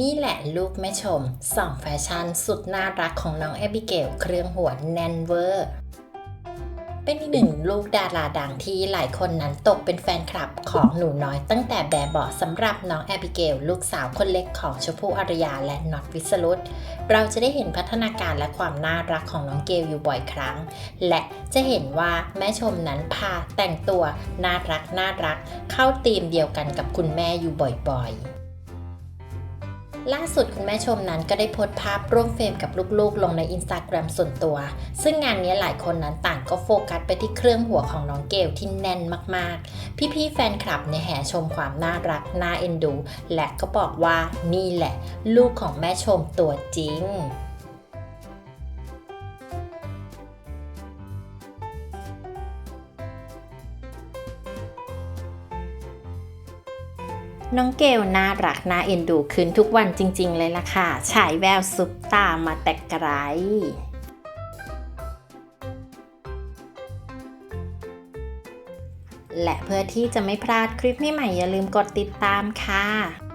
นี่แหละลูกแม่ชมสองแฟชั่นสุดน่ารักของน้องแอบิเกลเครื่องหัวแนนเวอร์ เป็นอีกหนึ่งลูกดาราดังที่หลายคนนั้นตกเป็นแฟนคลับของหนูน้อยตั้งแต่แบบบาะสำหรับน้องแอบิเกลลูกสาวคนเล็กของชมพู่อารยาและน็อตวิสรุตเราจะได้เห็นพัฒนาการและความน่ารักของน้องเกลอยู่บ่อยครั้ง และจะเห็นว่าแม่ชมนั้นพาแต่งตัวน่ารักน่ารัก เข้าธีมเดียวกันกับคุณแม่อยู่บ่อยๆ ล่าสุดคุณแม่ชมนั้นก็ได้โพสต์ภาพร่วมเฟรมกับลูกๆ ลงในอินสตาแกรมส่วนตัว ซึ่งงานนี้หลายคนนั้นต่างก็โฟกัสไปที่เครื่องหัวของน้องเกลที่แน่นมากๆ พี่ๆแฟนคลับเนี่ยแห่ชมความน่ารักน่าเอ็นดู และก็บอกว่านี่แหละ ลูกของแม่ชมตัวจริง น้องเกลน่ารักน่าเอ็นดูขึ้นทุกวันจริง ๆ เลยล่ะค่ะ ฉายแววซุปตามาแต่ไกลและเพื่อที่จะไม่พลาดคลิปใหม่ๆอย่าลืมกดติดตามค่ะ